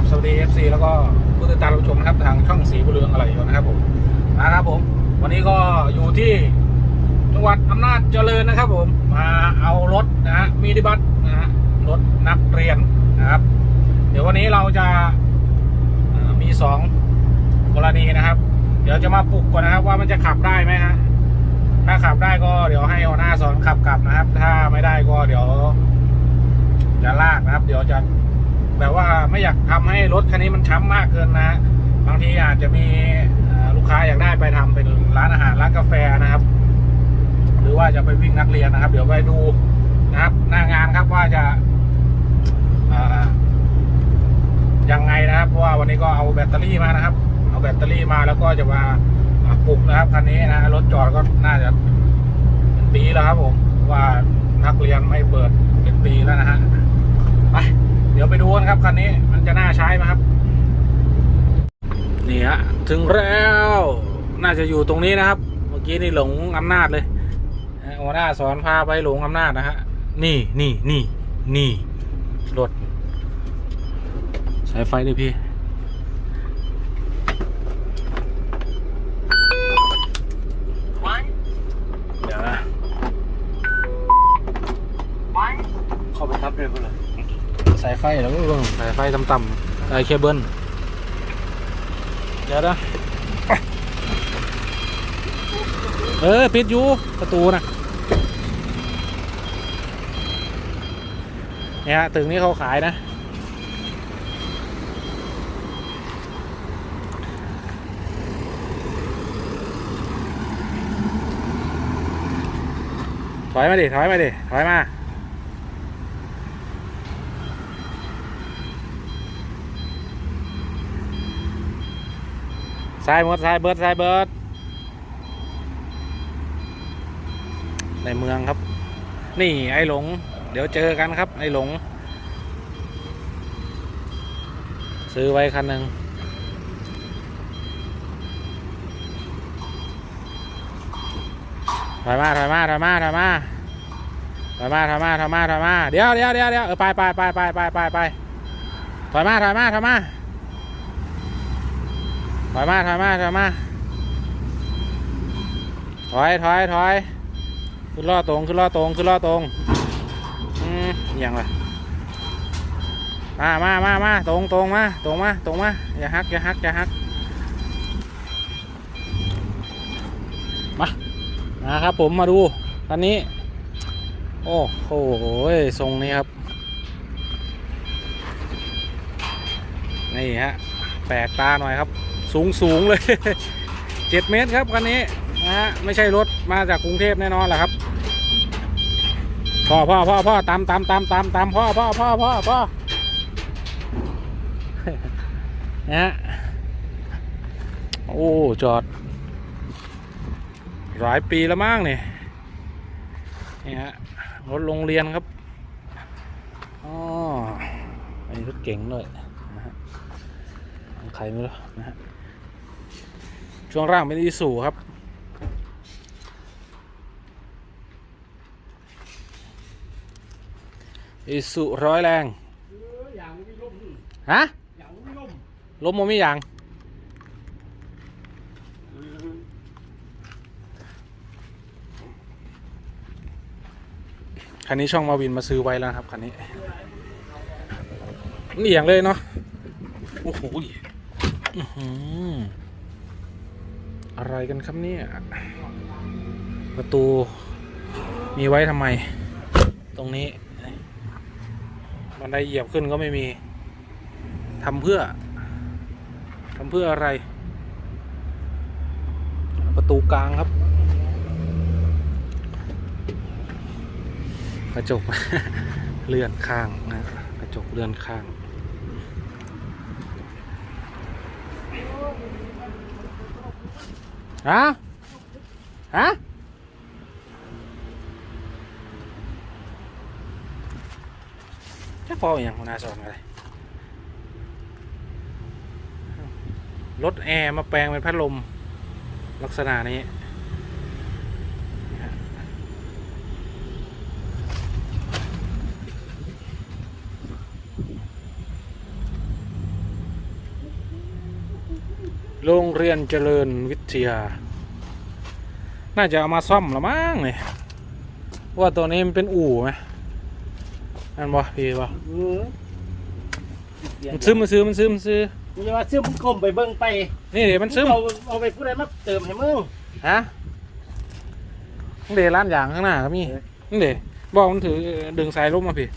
บสวัสดี FC แล้วก็ผู้ติดตามรับชมนะครับทางช่องสีบุเรืองอะไรอยู่นะครับผมนะครับผม วันนี้ก็อยู่ที่จังหวัดอำนาจเจริญนะครับ ผมมาเอารถนะฮะมินิบัสนะฮะรถนักเรียนนะครับ เดี๋ยววันนี้เราจะมีสองกรณีนะครับ เดี๋ยวจะมาปลุกก่อนนะครับ ว่ามันจะขับได้ไหมฮะถ้าขับได้ก็เดี๋ยวให้หัวหน้าสอนขับกลับนะครับ ถ้าไม่ได้ก็เดี๋ยว จะลากนะครับ เดี๋ยวจะ แบบว่าไม่อยากทำให้รถคันนี้มันช้ำมากเกินนะ บางทีอาจจะมีลูกค้าอยากได้ไปทำเป็นร้านอาหารร้านกาแฟนะครับ หรือว่าจะไปวิ่งนักเรียนนะครับ เดี๋ยวไปดูนะครับ หน้างานครับว่าจะยังไงนะครับ เพราะว่าวันนี้ก็เอาแบตเตอรี่มานะครับ เอาแบตเตอรี่มาแล้วก็จะมาอ่าปลุกนะครับคันนี้นะรถจอดก็น่าจะเป็นปีแล้วครับผมว่านักเรียนไม่เปิดเป็นปีแล้วนะฮะ ไปเดี๋ยวไปดูกันครับคันนี้มันจะน่าใช้ไหมครับ นี่ฮะถึงแล้ว น่าจะอยู่ตรงนี้นะครับ เมื่อกี้นี่หลงอำนาจเลยนะหัวหน้าสอนพาไปหลงอำนาจนะฮะนี่นี่นี่นี่รถสายไฟเลยพี่ One, เดี๋ยวนะ one, เข้าไปทับเลยเพื่อน สายไฟแล้วก็เบิ่งสายไฟต่ำๆสายเคเบิลเดี๋ยวนะเออปิดอยู่ประตูนะเนี่ยฮะตึกนี้เขาขายนะ ถอยมาดิ ถอยมาดิ ถอยมา ซ้ายหมดซ้ายเบิร์ดซ้ายเบิร์ดในเมืองครับ นี่ไอ้หลง เดี๋ยวเจอกันครับ ไอ้หลง ซื้อไว้คันหนึ่งถอยมาถอยมาถอยมาถอยมาถอยมาถอยมาถอยมาถอยมาเดี๋ยวเดี๋ยวเดี๋ยวเดี๋ยวเออไปไปไปไปไปไปไปถอยมาถอยมาถอยมา ถอยมาถอยมาถอยมาถอยถอยถอยขึ้นล้อตรงขึ้นล้อตรงขึ้นล้อตรงอืมอย่างไรมามามามาตรงตรงมาตรงมาตรงมาอย่าฮักอย่าฮักอย่าฮักมามาครับผมมาดูตอนนี้ โอ้โหทรงนี้ครับ นี่ฮะแปลกตาหน่อยครับ สูงสูงเลยเจ็ดเมตรครับคันนี้นะฮะไม่ใช่รถมาจากกรุงเทพแน่นอนแหละครับพ่อพ่อพ่อพ่อตามตามตามตามตามพ่อพ่อพ่อพ่อพ่อนะฮะโอ้จอด หลายปีแล้วมั้งเนี่ยนี่ฮะรถโรงเรียนครับอ๋ออันนี้รถเก๋งด้วยนะฮะของใครไม่รู้นะฮะ ช่วงล่างเป็นอีสูครับ อีสุร้อยแรง ฮะอย่างไม่ล่มลมมมีอย่างคันนี้ช่องมาวินมาซื้อไว้แล้วครับคันนี้เอียงเลยเนาะ โอ้โห อะไรกันครับเนี่ย ประตูมีไว้ทำไม ตรงนี้บันไดเหยียบขึ้นก็ไม่มีทำเพื่อทำเพื่ออะไร ประตูกลางครับ กระจก เลื่อนข้างนะกระจกเลื่อนข้าง ฮะฮะจะพออย่างหัวหน้าสอนอะไรรถแอร์มาแปลงเป็นพัดลมลักษณะนี้ โรงเรียนเจริญวิทยา น่าจะเอามาซ่อมละมั้งเนี่ยว่าตัวนี้มันเป็นอู่ไหมอันบ่พี่บ่เออมันซื้อมันซื้อมันซื้อมันซื้อมึงจะว่าซื้อมึงกลมไปเบิ่งไป นี่เดี๋ยวมันซื้อเอาเอาไปผู้ใดมาเติมให้มึงฮะนี่เดี๋ยวร้านยางข้างหน้าก็มีนี่เดี๋ยวบอกมันถือดึงสายลมมาพี่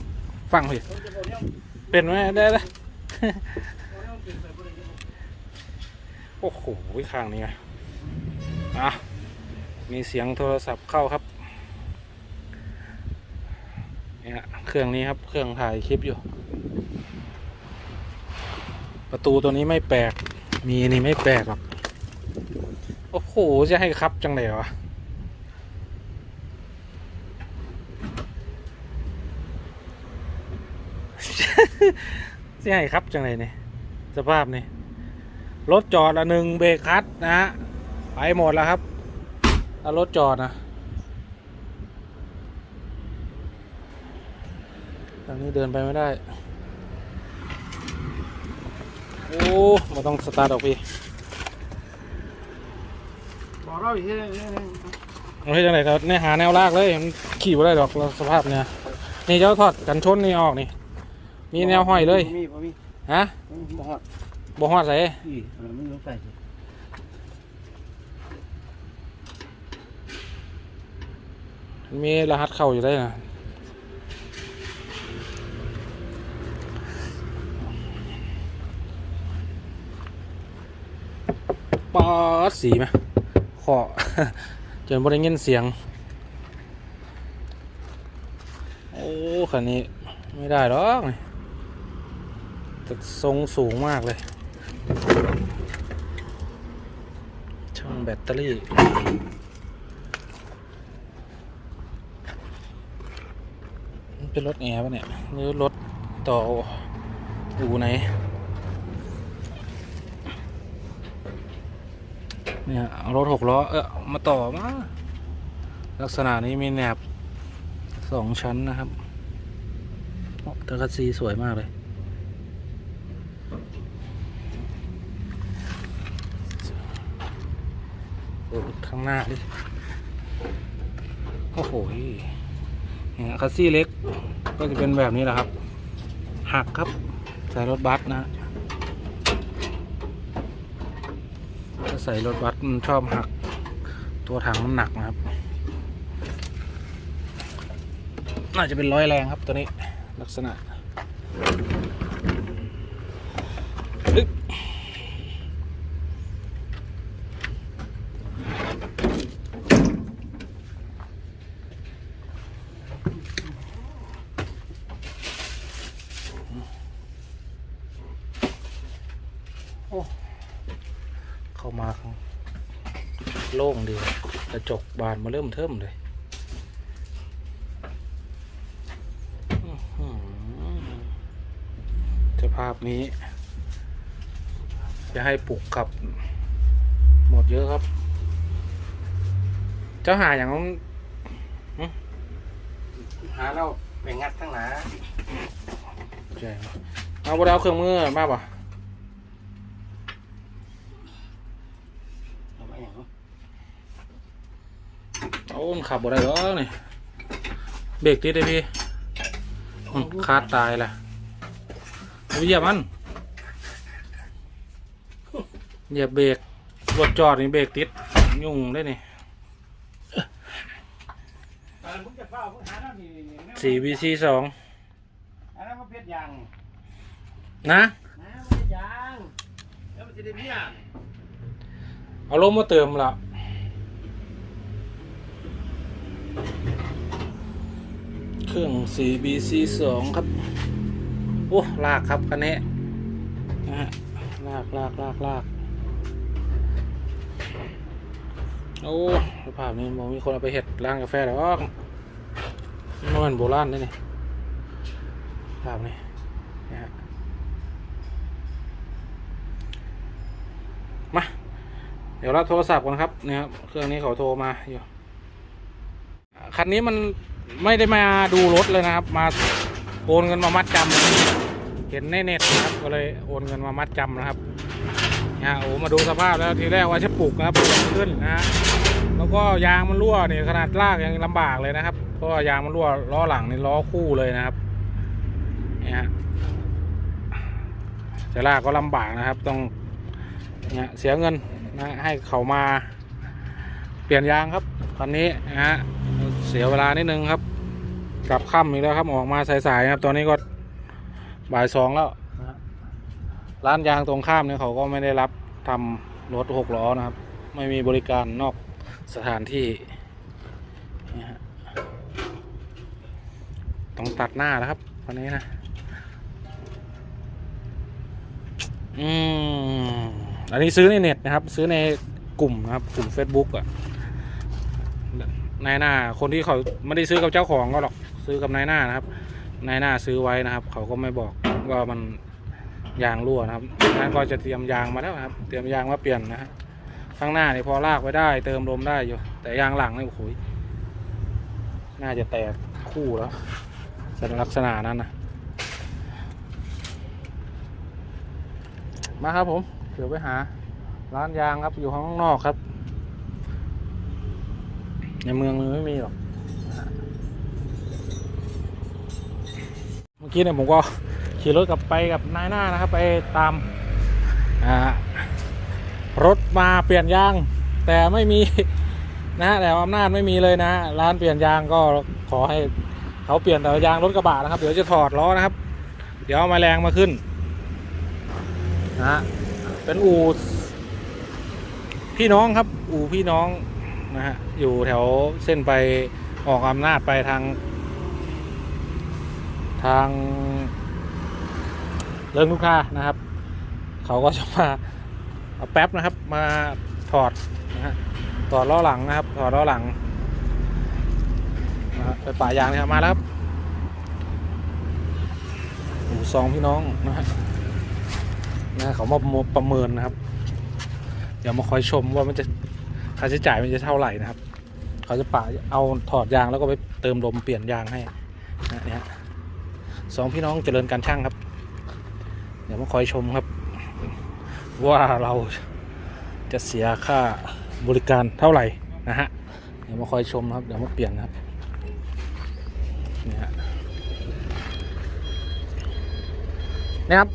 ฟังพี่ เป็นไหมได้ได้ โอ้โหข้างนี้ไงอะมีเสียงโทรศัพท์เข้าครับเนี่ยเครื่องนี้ครับเครื่องถ่ายคลิปอยู่ ประตูตัวนี้ไม่แปลก มีนี่ไม่แปลกหรอกโอ้โหจะให้ครับจังเลยวะจะให้ครับจังเลยเนี่ยสภาพนี่ รถจอดละหนึ่งเบรกคัดนะฮะไปหมดแล้วครับถ้ารถจอดนะทางนี้เดินไปไม่ได้ โอ้มาต้องสตาร์ทออกพี่บอกเราอีกทีนึงเอาให้จังไหนครับเนี่ยหาแนวลากเลยมันขี่ไม่ได้หรอกสภาพเนี่ยนี่เจ้าถอดกันชนนี่ออกนี่ มีแนวห้อยเลยฮะ บ่ฮอดบ่ฮอดใส่พี่อะไรมึงต้องใส่มีรหัสเข้าอยู่ได้นะปอดสีไหมขอ จนบ่ได้ยินเสียง โอ้คันนี้ ไม่ได้หรอกนี่แต่ทรงสูงมากเลย ช่องแบตเตอรี่ เป็นรถแอร์ปะเนี่ย หรือรถต่ออูไหนเนี่ยรถหกล้อ เออมาต่อมา ลักษณะนี้มีแหนบสองชั้นนะครับตะคัดซีสวยมากเลย โอ้ข้างหน้าดิ โอ้โหเนี่ยคัสซี่เล็ก ก็จะเป็นแบบนี้แหละครับ หักครับใส่รถบัสนะฮะถ้าใส่รถบัสมันชอบหัก ตัวถังมันหนักนะครับ น่าจะเป็นร้อยแรงครับตัวนี้ลักษณะอึ๊บโอ้ เข้ามาข้างโล่งดี กระจกบานมาเริ่มเทิมเลยอื้อหือสภาพนี้ จะให้ปลุกขับ หมดเยอะครับ เจ้าหาอย่างนั้นหาเราไปงัดทั้งหนาใช่ครับเอาบไดเอาเครื่องมือมาป่ะ เอาไปอย่าง โอ้มันขับบ่ได้หรอกนี่เบรกติดเลยพี่อืมคาดตายละเอาเหยียบมันเหยียบเบรกรถจอดนี่เบรกติดยุ่งได้นี่เออมึงจะเฝ้ามึงหาหน้านี่นี่นี่สี่บีซีสองอันนั้นมันเพชรยางนะนะมันเพชรยางแล้วมันจะได้เมียเอาลมมาเติมละ เครื่อง 4BC 2 ครับ โอ้ ลากครับคันนี้นะฮะลากลากลากลากโอ้สภาพนี้มองมีคนเอาไปเห็ดร้านกาแฟแล้วนอนโบราณนี่นี่ภาพนี้นะฮะมา เดี๋ยวรับโทรศัพท์ก่อนครับเนี่ยครับ เครื่องนี้เขาโทรมาอยู่ คันนี้มัน ไม่ได้มาดูรถเลยนะครับ มาโอนเงินมามัดจำเห็นในเน็ตนะครับก็เลยโอนเงินมามัดจำนะครับนะฮะโอ้มาดูสภาพแล้วทีแรกว่าจะปลุกนะครับขึ้นนะฮะแล้วก็ยางมันรั่วเนี่ยขนาดลากยังลำบากเลยนะครับเพราะยางมันรั่วล้อหลังนี่ล้อคู่เลยนะครับเนี่ยฮะจะลากก็ลำบากนะครับ ต้องเนี่ยเสียเงินนะให้เขามาเปลี่ยนยางครับตอนนี้นะฮะ สียเวลานิดนึงครับ กลับค่ำอีกแล้วครับออกมาสายๆครับ ตอนนี้ก็บ่ายสองแล้วร้านยางตรงข้ามเนี่ยเขาก็ไม่ได้รับทำรถหกล้อนะครับ ไม่มีบริการนอกสถานที่นี่ฮะต้องตัดหน้าแล้วครับวันนี้นะ อืมอันนี้ซื้อในเน็ตนะครับ ซื้อในกลุ่มนะครับ กลุ่ม Facebook อะ นายหน้า คนที่เขาไม่ได้ซื้อกับเจ้าของก็หรอกซื้อกับนายหน้านะครับ นายหน้าซื้อไว้นะครับ เขาก็ไม่บอกว่ามันยางรั่วนะครับนั้นก็จะเตรียมยางมาแล้วครับ เตรียมยางมาเปลี่ยนนะฮะข้างหน้านี่พอลากไว้ได้ เติมลมได้อยู่ แต่ยางหลังนี่โอ้โหน่าจะแตกคู่แล้วลักษณะนั้นนะมาครับผมเดี๋ยวไปหาร้านยางครับอยู่ข้างนอกครับ ในเมืองมันไม่มีหรอกเมื่อกี้เนี่ยผมก็ขี่รถกลับไปกับนายหน้านะครับ ไปตามอ่ารถมาเปลี่ยนยาง แต่ไม่มีนะแต่อำนาจไม่มีเลยนะ ร้านเปลี่ยนยางก็ขอให้เขาเปลี่ยนแต่ยางรถกระบะนะครับ เดี๋ยวจะถอดล้อนะครับ เดี๋ยวเอามาแรงมาขึ้นนะเป็นอู่พี่น้องครับ อู่พี่น้อง นะฮะ อยู่แถวเส้นไปออกอำนาจไปทาง ทางเรื่องลูกค้านะครับ เขาก็จะมาเอาแป๊บนะครับ มาถอดนะฮะถอดล้อหลังนะครับ ถอดล้อหลังนะฮะไปป่ายางนะครับมาแล้วครับอู่ซองพี่น้องนะฮะนะเขามาประเมินนะครับ เดี๋ยวมาคอยชมว่ามันจะ ค่าใช้จ่ายมันจะเท่าไหร่นะครับ เขาจะป่าเอาถอดยางแล้วก็ไปเติมลมเปลี่ยนยางให้นะเนี่ยสองพี่น้องเจริญการช่างครับ เดี๋ยวมาคอยชมครับ ว่าเราจะเสียค่าบริการเท่าไหร่นะฮะเดี๋ยวมาคอยชมครับเดี๋ยวมาเปลี่ยนนะครับนี่ฮะนี่ครับ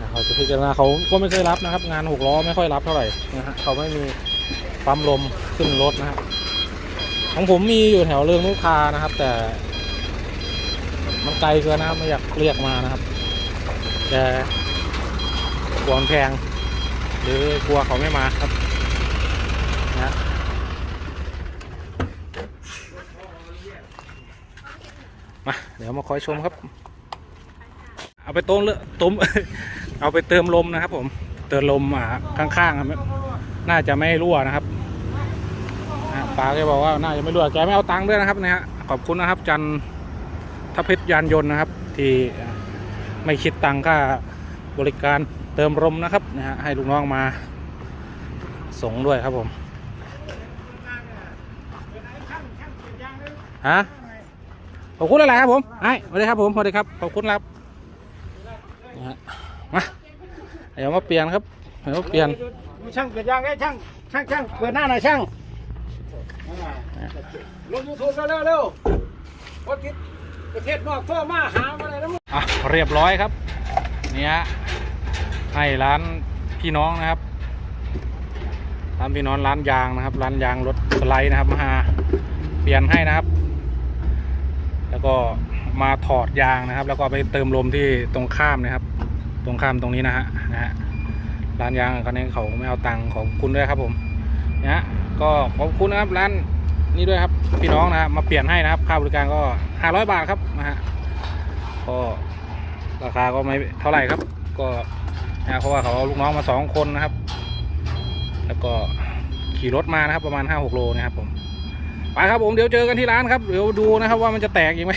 นะเขาจะ พิจารณาเขาก็ไม่เคยรับนะครับ งานหกล้อไม่ค่อยรับเท่าไหร่นะฮะเขาไม่มีปั๊มลมขึ้นรถนะครับของผมมีอยู่แถวเรื่องลูกค้านะครับ แต่ มันไกลเกินนะครับไม่อยากเรียกมานะครับ แต่กลัวนแพง หรือกลัวเขาไม่มาครับนะมาเดี๋ยวมาคอยชมครับ เอาไปต้มเลยต้ม เอาไปเติมลมนะครับ ผม เติมลมอ่าข้างๆครับน่าจะไม่รั่วนะครับอ่าป้าแกบอกว่าน่าจะไม่รั่วแกไม่เอาตังค์ด้วยนะครับนะฮะขอบคุณนะครับ จันทพชรยานยนต์นะครับ ที่ไม่คิดตังค่าบริการเติมลมนะครับนะฮะให้ลูกน้องมาส่งด้วยครับผมฮะขอบคุณอะไรครับผมไอ้สวัสดีครับผมสวัสดีครับขอบคุณครับนะฮะ มาเดี๋ยวมาเปลี่ยนครับเดี๋ยวมาเปลี่ยนช่างเปิดยางไอ้ช่างช่างช่างเปิดหน้าหน่อยช่างลงยูทูบเร็วเร็วๆคนคิดประเทศนอกโทรมาหาอะไรนะมึงอะเรียบร้อยครับนี่ฮะให้ร้านพี่น้องนะครับร้านพี่น้องร้านยางนะครับ ร้านยางรถสไลด์นะครับมาเปลี่ยนให้นะครับ แล้วก็มาถอดยางนะครับ แล้วก็ไปเติมลมที่ตรงข้ามนะครับ ตรงข้ามตรงนี้นะฮะนะฮะร้านยางคันนี้เขาไม่เอาตังค์ของคุณด้วยครับผมนะฮะก็ขอบคุณนะครับร้านนี้ด้วยครับพี่น้องนะครับมาเปลี่ยนให้นะครับค่าบริการก็ 500 บาทครับนะฮะก็ราคาก็ไม่เท่าไหร่ครับ ก็นะเพราะว่าเขาเอาลูกน้องมาสองคนนะครับ แล้วก็ขี่รถมานะครับประมาณห้าหกโลนะครับผมไปครับผมเดี๋ยวเจอกันที่ร้านครับเดี๋ยวดูนะครับว่ามันจะแตกอีกไหม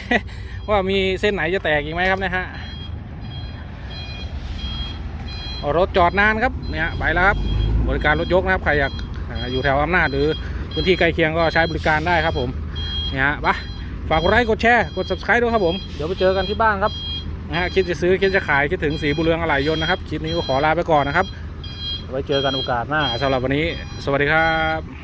ว่ามีเส้นไหนจะแตกอีกไหมครับนะฮะ รถจอดนานครับเนี่ยไปแล้วครับบริการรถยกนะครับใครอยากอยู่แถวอำนาจหรือพื้นที่ใกล้เคียงก็ใช้บริการได้ครับผมเนี่ยปะฝากกดไลค์กดแชร์กด subscribe ด้วยครับผมเดี๋ยวไปเจอกันที่บ้านครับนะฮะคิดจะซื้อคิดจะขายคิดถึงสีบุเรืองอะไหล่ยนต์นะครับคลิปนี้ก็ขอลาไปก่อนนะครับไว้เจอกันโอกาสหน้าสำหรับวันนี้ สวัสดีครับ